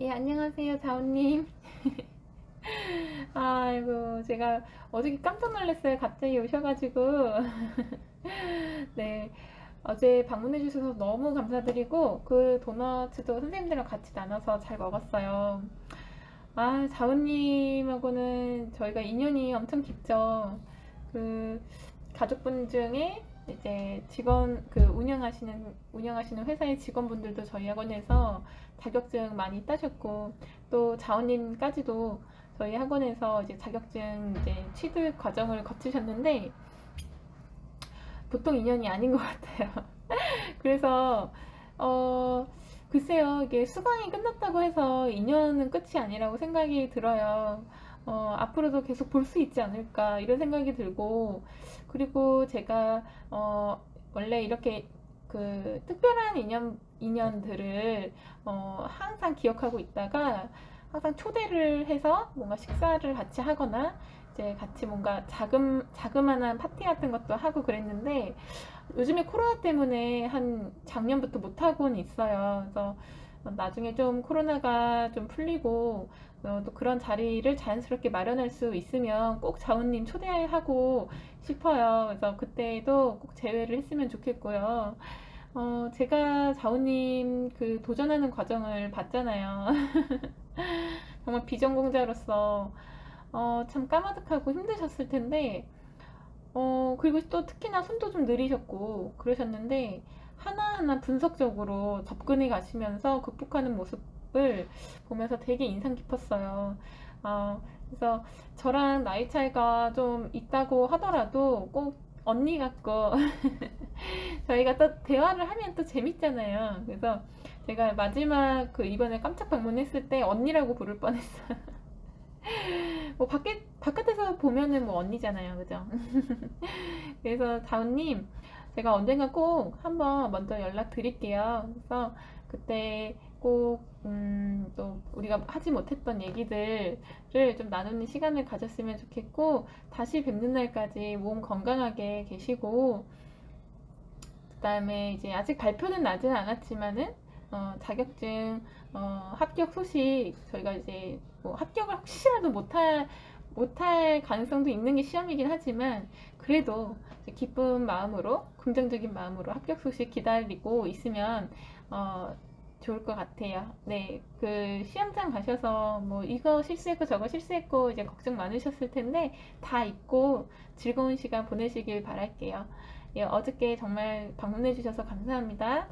예, 안녕하세요, 자오님. 아이고, 제가 어저께 깜짝 놀랐어요. 갑자기 오셔가지고. 네. 어제 방문해 주셔서 너무 감사드리고, 그 도너츠도 선생님들이랑 같이 나눠서 잘 먹었어요. 아, 자오님하고는 저희가 인연이 엄청 깊죠. 그, 가족분 중에 이제 직원, 그 운영하시는, 운영하시는 회사의 직원분들도 저희 학원에서 자격증 많이 따셨고, 또 자오님까지도 저희 학원에서 이제 자격증 이제 취득 과정을 거치셨는데, 보통 인연이 아닌 것 같아요. 그래서, 어, 글쎄요, 이게 수강이 끝났다고 해서 인연은 끝이 아니라고 생각이 들어요. 어, 앞으로도 계속 볼 수 있지 않을까, 이런 생각이 들고, 그리고 제가, 어, 원래 이렇게 그 특별한 인연, 인연들을, 어, 항상 기억하고 있다가, 항상 초대를 해서 뭔가 식사를 같이 하거나, 이제 같이 뭔가 자금, 자그마한 파티 같은 것도 하고 그랬는데, 요즘에 코로나 때문에 한 작년부터 못 하고는 있어요. 그래서 나중에 좀 코로나가 좀 풀리고, 어, 또 그런 자리를 자연스럽게 마련할 수 있으면 꼭 자우님 초대하고 싶어요. 그래서 그때도 꼭 재회를 했으면 좋겠고요. 어, 제가 자우님 그 도전하는 과정을 봤잖아요. 정말 비전공자로서 어, 참 까마득하고 힘드셨을 텐데, 어, 그리고 또 특히나 손도 좀 느리셨고 그러셨는데 하나하나 분석적으로 접근해 가시면서 극복하는 모습을 보면서 되게 인상 깊었어요. 어, 그래서 저랑 나이 차이가 좀 있다고 하더라도 꼭 언니 같고 저희가 또 대화를 하면 또 재밌잖아요. 그래서 제가 마지막 그 이번에 깜짝 방문했을 때 언니라고 부를 뻔했어요. 뭐 밖에 바깥에서 보면은 뭐 언니잖아요, 그죠? 그래서 자우님 제가 언젠가 꼭 한번 먼저 연락 드릴게요. 그래서 그때 꼭, 음, 또 우리가 하지 못했던 얘기들을 좀 나누는 시간을 가졌으면 좋겠고, 다시 뵙는 날까지 몸 건강하게 계시고, 그다음에 이제 아직 발표는 나지는 않았지만은, 어, 자격증, 어, 합격 소식, 저희가 이제 뭐 합격을 혹시라도 못할, 못할 가능성도 있는 게 시험이긴 하지만, 그래도 기쁜 마음으로, 긍정적인 마음으로 합격 소식 기다리고 있으면, 어, 좋을 것 같아요. 네, 그 시험장 가셔서 뭐 이거 실수했고 저거 실수했고 이제 걱정 많으셨을 텐데 다 잊고 즐거운 시간 보내시길 바랄게요. 예, 어저께 정말 방문해 주셔서 감사합니다.